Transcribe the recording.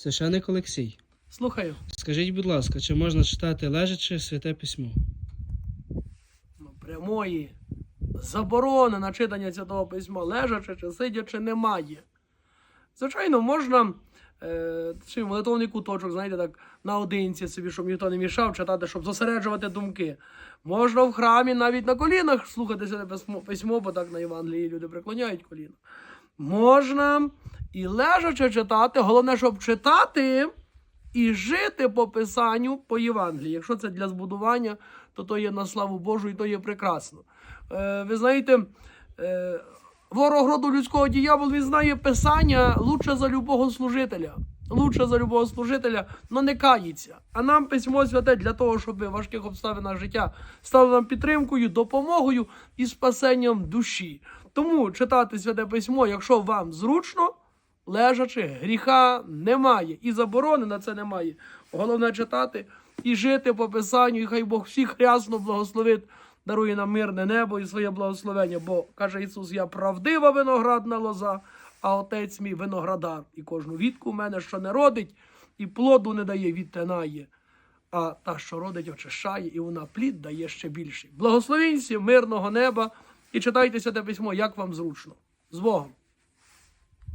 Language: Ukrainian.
Священик Олексій, Слухаю. скажіть, будь ласка, чи можна читати лежачи святе письмо? Ну, прямої заборони на читання Святого Письма, лежачи чи сидячи, немає. Звичайно, можна е, молитовний куточок, знаєте, так наодинці собі, щоб ніхто не мішав читати, щоб зосереджувати думки. Можна в храмі навіть на колінах слухати святе письмо, письмо, бо так на Євангелії люди преклоняють коліна. Можна і лежачи читати, головне, щоб читати і жити по Писанню по Євангелії. Якщо це для збудування, то то є на славу Божу і то є прекрасно. Е, ви знаєте, е, ворог роду людського діявол, він знає Писання лучше за любого служителя. Лучше за любого служителя, але не кається. А нам письмо святе для того, щоб в важких обставинах життя стало нам підтримкою, допомогою і спасенням душі. Тому читати святе письмо, якщо вам зручно, лежачи, гріха немає. І заборони на це немає. Головне читати і жити по Писанню, і хай Бог всіх рясно благословить, дарує нам мирне небо і своє благословення. Бо каже Ісус: я правдива виноградна лоза, а отець мій виноградар. І кожну вітку в мене, що не родить, і плоду не дає, відтинає. А та, що родить, очищає, і вона плід дає ще більший. Благословінці, мирного неба і читайте те письмо, як вам зручно. З Богом!